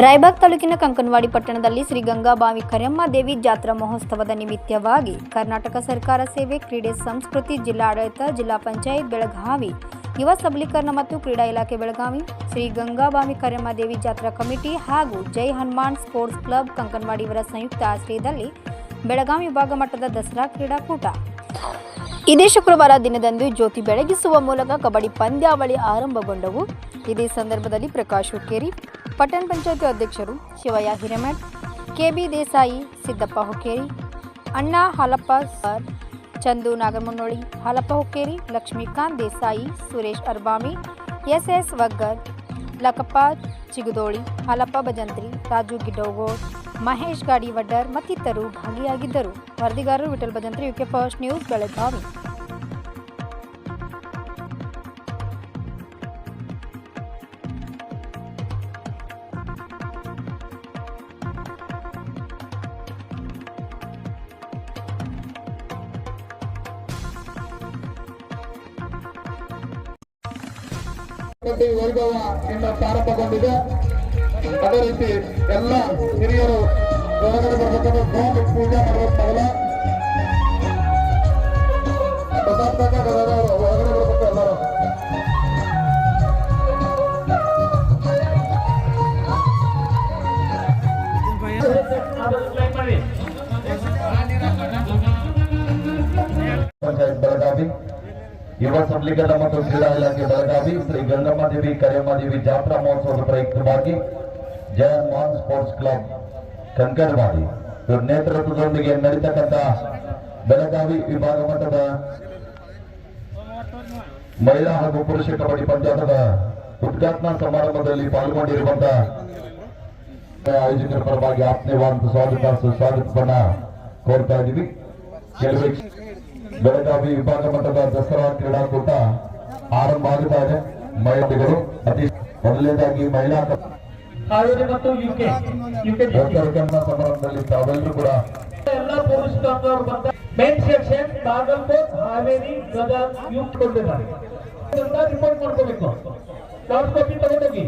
ರಾಯಬಾಗ್ ತಾಲೂಕಿನ ಕಂಕನವಾಡಿ ಪಟ್ಟಣದಲ್ಲಿ ಶ್ರೀ ಗಂಗಾಬಾವಿ ಕರೆಮ್ಮ ದೇವಿ ಜಾತ್ರಾ ಮಹೋತ್ಸವದ ನಿಮಿತ್ತವಾಗಿ ಕರ್ನಾಟಕ ಸರ್ಕಾರ ಸೇವೆ ಕ್ರೀಡೆ ಸಂಸ್ಕೃತಿ ಜಿಲ್ಲಾಡಳಿತ, ಜಿಲ್ಲಾ ಪಂಚಾಯತ್ ಬೆಳಗಾವಿ, ಯುವ ಸಬಲೀಕರಣ ಮತ್ತು ಕ್ರೀಡಾ ಇಲಾಖೆ ಬೆಳಗಾವಿ, ಶ್ರೀ ಗಂಗಾಬಾವಿ ಕರೆಮ್ಮ ದೇವಿ ಜಾತ್ರಾ ಕಮಿಟಿ ಹಾಗೂ ಜೈ ಹನುಮಾನ್ ಸ್ಪೋರ್ಟ್ಸ್ ಕ್ಲಬ್ ಕಂಕನವಾಡಿ ಇವರ ಸಂಯುಕ್ತ ಆಶ್ರಯದಲ್ಲಿ ಬೆಳಗಾವಿ ವಿಭಾಗ ಮಟ್ಟದ ದಸರಾ ಕ್ರೀಡಾಕೂಟ. ಇದೇ ಶುಕ್ರವಾರ ದಿನದಂದು ಜ್ಯೋತಿ ಬೆಳಗಿಸುವ ಮೂಲಕ ಕಬಡ್ಡಿ ಪಂದ್ಯಾವಳಿ ಆರಂಭಗೊಂಡವು. ಇದೇ ಸಂದರ್ಭದಲ್ಲಿ ಪ್ರಕಾಶ್ ಹುಕ್ಕೇರಿ, ಪಟ್ಟಣ ಪಂಚಾಯತಿ ಅಧ್ಯಕ್ಷರು ಶಿವಯ್ಯ ಹಿರೇಮಠ್, ಕೆಬಿ ದೇಸಾಯಿ, ಸಿದ್ದಪ್ಪ ಹುಕ್ಕೇರಿ, ಅಣ್ಣ Halappa sir, Chandu Nagamunnoli Halappa Hukkeri, Lakshmikant Desai, Suresh Arbami S S Vaggar, Lakappa Chigudoli, Halappa Bhajantri, Raju Gidogod Mahesh Gadi Vaddar ಮತ್ತಿತರರು ಭಾಗಿಯಾಗಿದ್ದರು. ವರದಿಗಾರರು Vithal Bhajantri, UK first news, Belagavi. ವೈಭವ ಇನ್ನು ಪ್ರಾರಂಭಗೊಂಡಿದೆ. ಅದೇ ರೀತಿ ಎಲ್ಲ ಹಿರಿಯರು ಹೊರಗಡೆ ಬರ್ಬೇಕಂದ್ರೆ ಭೂಮಿ ಪೂಜೆ ಮಾಡುವಂತಾಗಲ್ಲ ಪ್ರಸಾದ ಹೊರಗಡೆ ಬರ್ಬೇಕು ಎಲ್ಲರೂ ಪಂಚಾಯತ್ ಬೆಳಗಾವಿ ಯುವ ಸಬಲೀಕರಣ ಮತ್ತು ಕ್ರೀಡಾ ಇಲಾಖೆ ಬೆಳಗಾವಿ ಶ್ರೀ ಗಂಗಮ್ಮ ದೇವಿ ಕರೆಯಮ್ಮ ದೇವಿ ಜಾತ್ರಾ ಮಹೋತ್ಸವದ ಪ್ರಯುಕ್ತವಾಗಿ ಜಯನ್ ಮಾನ್ ಸ್ಪೋರ್ಟ್ಸ್ ಕ್ಲಬ್ ಕಂಕಣವಾಡಿ ಇವರ ನೇತೃತ್ವದೊಂದಿಗೆ ನಡೀತಕ್ಕಂಥ ಬೆಳಗಾವಿ ವಿಭಾಗ ಮಟ್ಟದ ಮಹಿಳಾ ಹಾಗೂ ಪುರುಷ ಕಬಡ್ಡಿ ಪಂಚಾಯತದ ಉದ್ಘಾಟನಾ ಸಮಾರಂಭದಲ್ಲಿ ಪಾಲ್ಗೊಂಡಿರುವಂತಹ ಆಯೋಜಕರ ಪರವಾಗಿ ಆತ್ಮೀಯವಾದಂತ ಸ್ವಾಗತ ಸುಸ್ವಾಗತವನ್ನ ಕೋರ್ತಾ ಇದ್ದೀವಿ. ಕೆಲವೇ ಬೆಳಗಾವಿ ವಿಭಾಗ ಮಟ್ಟದ ದಸರಾ ಕ್ರೀಡಾಕೂಟ ಆರಂಭ ಆಗುತ್ತಾ ಇದೆ. ಮಹಿಳೆಗಳು ಅತಿ ಮೊದಲನೇದಾಗಿ ಮಹಿಳಾ ಹಾವೇರಿ ಮತ್ತು ಯುಕೆ ಯುಕೆ ಸಮಾರಂಭದಲ್ಲಿ ತಾವೆಲ್ಲರೂ ಕೂಡ ಎಲ್ಲ ಪುರುಷ ತಂಡದವರು ಬಂದ ಮೇನ್ ಸೆಕ್ಷನ್ ಬಾಗಲ್ಕೋಟ್ ಹಾವೇರಿ ಗದಗ್ ಯುಕ್ ಕೊಟ್ಟಿದ್ದಾರೆ ಇದನ್ನ ರಿಪೋರ್ಟ್ ಮಾಡ್ಕೋಬೇಕು ಲಾಸ್ಟ್ ಕಾಪಿ ತಗೊಂಡೋಗಿ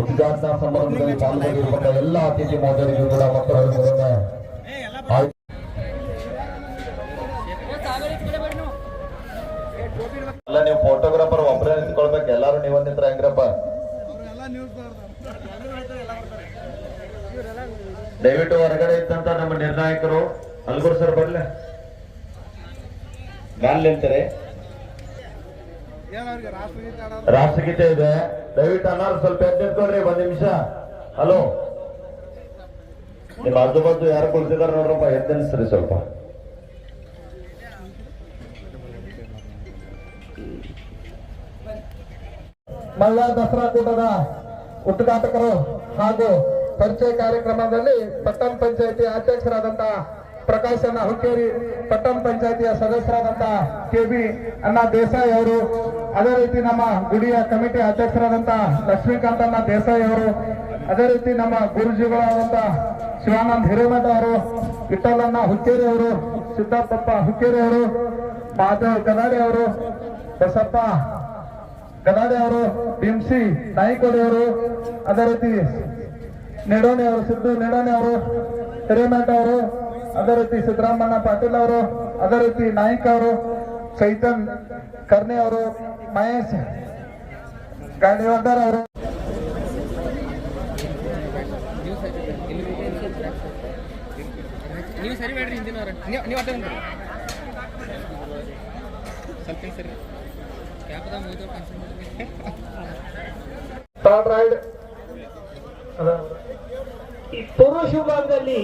ಉದ್ಘಾಟನಾ ಸಮಾರಂಭದಲ್ಲಿ ಪಾಲ್ಗೊಂಡಿರುವಂತಹ ಎಲ್ಲ ಅತಿಥಿ ಮಹೋದಯರಿಗೂ ಕೂಡ ಮಕ್ಕಳ ಎಲ್ಲ ನೀವು ಫೋಟೋಗ್ರಾಫರ್ ಒಬ್ಬರೇ ನಿಂತ್ಕೊಳ್ಬೇಕು ಎಲ್ಲಾರು ನೀವು ನಿಂತ್ರ ಹೆಂಗ್ರಪ್ಪ? ದಯವಿಟ್ಟು ಹೊರಗಡೆ ಇದ್ದಂತ ನಮ್ಮ ನಿರ್ಣಾಯಕರು, ಅಲ್ಗೂರ್ ಸರ್ ಬರ್ಲ. ಗಾಲ್ ನಿಲ್ತಾರೆ ರಾಷ್ಟ್ರಗೀತೆ ಇದೆ. ದಯವಿಟ್ಟು ಅನ್ನ ಸ್ವಲ್ಪ ಎದ್ದು ನಿಂತ್ಕೊಳ್ರಿ, ಒಂದ್ ನಿಮಿಷ. ಹಲೋ. ನಿಮ್ಮ ಆಜು ಬಾಜು ಯಾರು ಕುಳಿತಿದಾರ ನೋಡ್ರಪ್ಪ, ಎದ್ದು ನಿಲ್ಸ್ರಿ ಸ್ವಲ್ಪ. ಮಲ್ಲ ದಸರಾ ಕೂಟದ ಉದ್ಘಾಟಕರು ಹಾಗೂ ಪರಿಚಯ ಕಾರ್ಯಕ್ರಮದಲ್ಲಿ ಪಟ್ಟಣ ಪಂಚಾಯತಿ ಅಧ್ಯಕ್ಷರಾದಂತಹ ಪ್ರಕಾಶ್ ಅಣ್ಣ ಹುಕ್ಕೇರಿ, ಪಟ್ಟಣ ಪಂಚಾಯತಿಯ ಸದಸ್ಯರಾದಂತಹ ಕೆ ಬಿ ಅಣ್ಣ ದೇಸಾಯಿ ಅವರು, ಅದೇ ರೀತಿ ನಮ್ಮ ಗುಡಿಯ ಕಮಿಟಿ ಅಧ್ಯಕ್ಷರಾದಂತಹ ಲಕ್ಷ್ಮೀಕಾಂತ್ ಅಣ್ಣ ದೇಸಾಯಿ ಅವರು, ಅದೇ ರೀತಿ ನಮ್ಮ ಗುರುಜಿಗಳಾದಂತಹ ಶಿವಾನಂದ್ ಹಿರೇಮಠ ಅವರು ವಿಠಲಣ್ಣ ಹುಕ್ಕೇರಿ ಅವರು ಸಿದ್ದಪ್ಪ ಹುಕ್ಕೇರಿ ಅವರು ಮಾಧವ್ ಕದಾಡಿ ಅವರು, ಬಸಪ್ಪ ಗದಾಡೆ ಅವರು ಬಿಎಂಸಿ ನಾಯ್ಕೋಡಿ ಅವರು, ಅದೇ ರೀತಿ ನೆಡೋಣಿ ಅವರು, ಸಿದ್ದು ನೆಡೋಣಿ ಅವರು, ಹಿರೇಮಠ ಅವರು, ಅದೇ ರೀತಿ ಸಿದ್ದರಾಮಣ್ಣ ಪಾಟೀಲ್ ಅವರು, ಅದೇ ರೀತಿ ನಾಯ್ಕ ಅವರು, ಚೈತನ್ ಕರ್ಣಿ ಅವರು, ಮಹೇಶ್ ಗಾಂಧಿವರ್ಧನ್ ಅವರು. ನೀವು ಸರಿ ಬೇಡ್ರಿ ಹಿಂದಿನವ್ರೆ ನೀವು ನೀವು ಸ್ವಲ್ಪ ಸರಿ. ಪುರುಷ ವಿಭಾಗದಲ್ಲಿ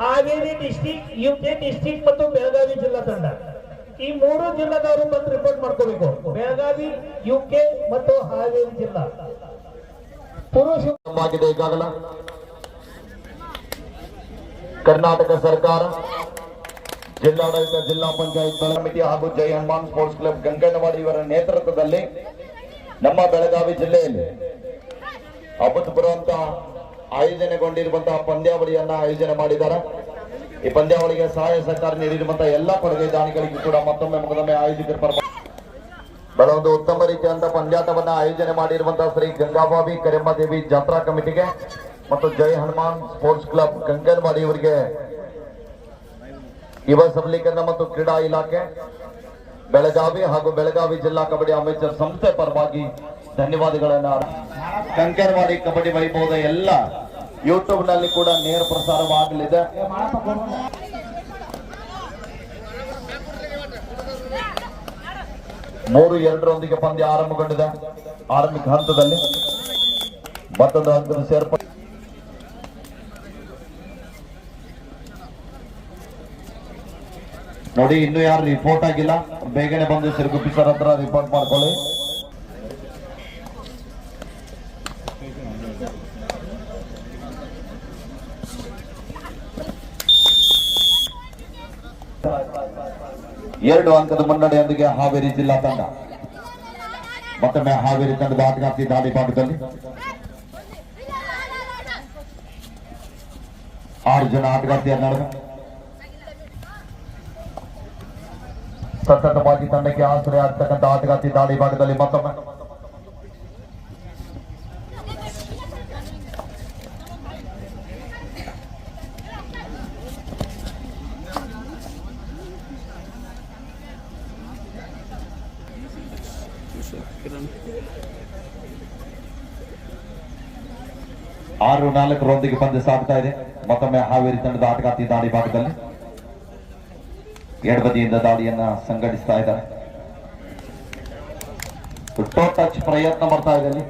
Haveri district U K district ಮತ್ತು ಬೆಳಗಾವಿ ಜಿಲ್ಲಾ ತಂಡ. ಈ ಮೂರು ಜಿಲ್ಲಾದವರು ಬಂದು ರಿಪೋರ್ಟ್ ಮಾಡ್ಕೋಬೇಕು. ಬೆಳಗಾವಿ ಯುಕೆ ಮತ್ತು ಹಾವೇರಿ ಜಿಲ್ಲಾ. ಪುರುಷ ಈಗಾಗಲೇ. ಕರ್ನಾಟಕ ಸರ್ಕಾರ ಜಿಲ್ಲಾಡಳಿತ ಜಿಲ್ಲಾ ಪಂಚಾಯತ್ ಸಮಿತಿ ಹಾಗೂ ಜೈ ಹನುಮಾನ್ ಸ್ಪೋರ್ಟ್ಸ್ ಕ್ಲಬ್ ಗಂಗನವಾಡಿ ಇವರ ನೇತೃತ್ವದಲ್ಲಿ ನಮ್ಮ ಬೆಳಗಾವಿ ಜಿಲ್ಲೆಯಲ್ಲಿ ಅಭೂತಪೂರ್ವಂತಹ ಆಯೋಜನೆಗೊಂಡಿರುವಂತಹ ಪಂದ್ಯಾವಳಿಯನ್ನ ಆಯೋಜನೆ ಮಾಡಿದ್ದಾರೆ. ಈ ಪಂದ್ಯಾವಳಿಗೆ ಸಹಾಯ ಸಹಕಾರ ನೀಡಿರುವಂತಹ ಎಲ್ಲ ಕೊಡುಗೆ ದಾನಿಗಳಿಗೂ ಕೂಡ ಮತ್ತೊಮ್ಮೆ ಮೊದಲೊಮ್ಮೆ ಆಯೋಜಕರ ಪರ ಬಹಳ ಒಂದು ಉತ್ತಮ ರೀತಿಯಂತ ಪಂದ್ಯಾಟವನ್ನ ಆಯೋಜನೆ ಮಾಡಿರುವಂತಹ ಶ್ರೀ ಗಂಗಾಬಾಬಿ ಕರೆಮ್ಮದೇವಿ ಜಾತ್ರಾ ಕಮಿಟಿಗೆ ಮತ್ತು ಜೈ ಹನುಮಾನ್ ಸ್ಪೋರ್ಟ್ಸ್ ಕ್ಲಬ್ ಗಂಗನವಾಡಿ ಇವರಿಗೆ ಯುವ ಸಬಲೀಕರಣ ಮತ್ತು ಕ್ರೀಡಾ ಇಲಾಖೆ, ಬೆಳಗಾವಿ ಹಾಗೂ ಬೆಳಗಾವಿ ಜಿಲ್ಲಾ ಕಬಡ್ಡಿ ಅಮೇಚರ್ ಸಂಸ್ಥೆ ಪರವಾಗಿ ಧನ್ಯವಾದಗಳನ್ನ ಕಂಕರ್ವಾಡಿ ಕಬಡ್ಡಿ ವೈಭವದ ಎಲ್ಲ ಯೂಟ್ಯೂಬ್ನಲ್ಲಿ ಕೂಡ ನೇರ ಪ್ರಸಾರವಾಗಲಿದೆ. ಮೂರು ಎರಡರೊಂದಿಗೆ ಪಂದ್ಯ ಆರಂಭಗೊಂಡಿದೆ. ಆರಂಭಿಕ ಹಂತದಲ್ಲಿ ಮತ್ತೊಂದು ಹಂತದ ಸೇರ್ಪ ನೋಡಿ, ಇನ್ನು ಯಾರು ರಿಪೋರ್ಟ್ ಆಗಿಲ್ಲ. ಬೇಗನೆ ಬಂದು ಸಿರುಗುಪ್ಪಿ ಸರ್ ಹತ್ರ ರಿಪೋರ್ಟ್ ಮಾಡ್ಕೊಳ್ಳಿ. ಎರಡು ಅಂಕದ ಮುನ್ನಡೆಯೊಂದಿಗೆ ಹಾವೇರಿ ಜಿಲ್ಲಾ ತಂಡ. ಮತ್ತೊಮ್ಮೆ ಹಾವೇರಿ ತಂಡದ ಆಟಗಾರ್ತಿ ದಾಳಿ ಭಾಗದಲ್ಲಿ ಆರು ಜನ ಆಟಗಾರ್ತಿಯ ನಡುವೆ. ಸತತವಾಗಿ ತಂಡಕ್ಕೆ ಆಶ್ರಯ ಆಗ್ತಕ್ಕಂಥ ಆಟಗಾರ್ತಿ ದಾಳಿ ಭಾಗದಲ್ಲಿ ಮತ್ತೊಮ್ಮೆ ಆರು ನಾಲ್ಕರೊಂದಿಗೆ ಪಂದ್ಯ ಸಾಗ್ತಾ ಇದೆ ಮತ್ತೊಮ್ಮೆ ಹಾವೇರಿ ತಂಡದ ಆಟಗಾರ್ತಿ ದಾಳಿ ಭಾಗದಲ್ಲಿ ಎಡಬದಿಯಿಂದ ದಾಳಿಯನ್ನ ಸಂಘಟಿಸ್ತಾ ಇದ್ದಾರೆ. ಟಚ್ ಪ್ರಯತ್ನ ಮಾಡ್ತಾ ಇದ್ದಾರೆ.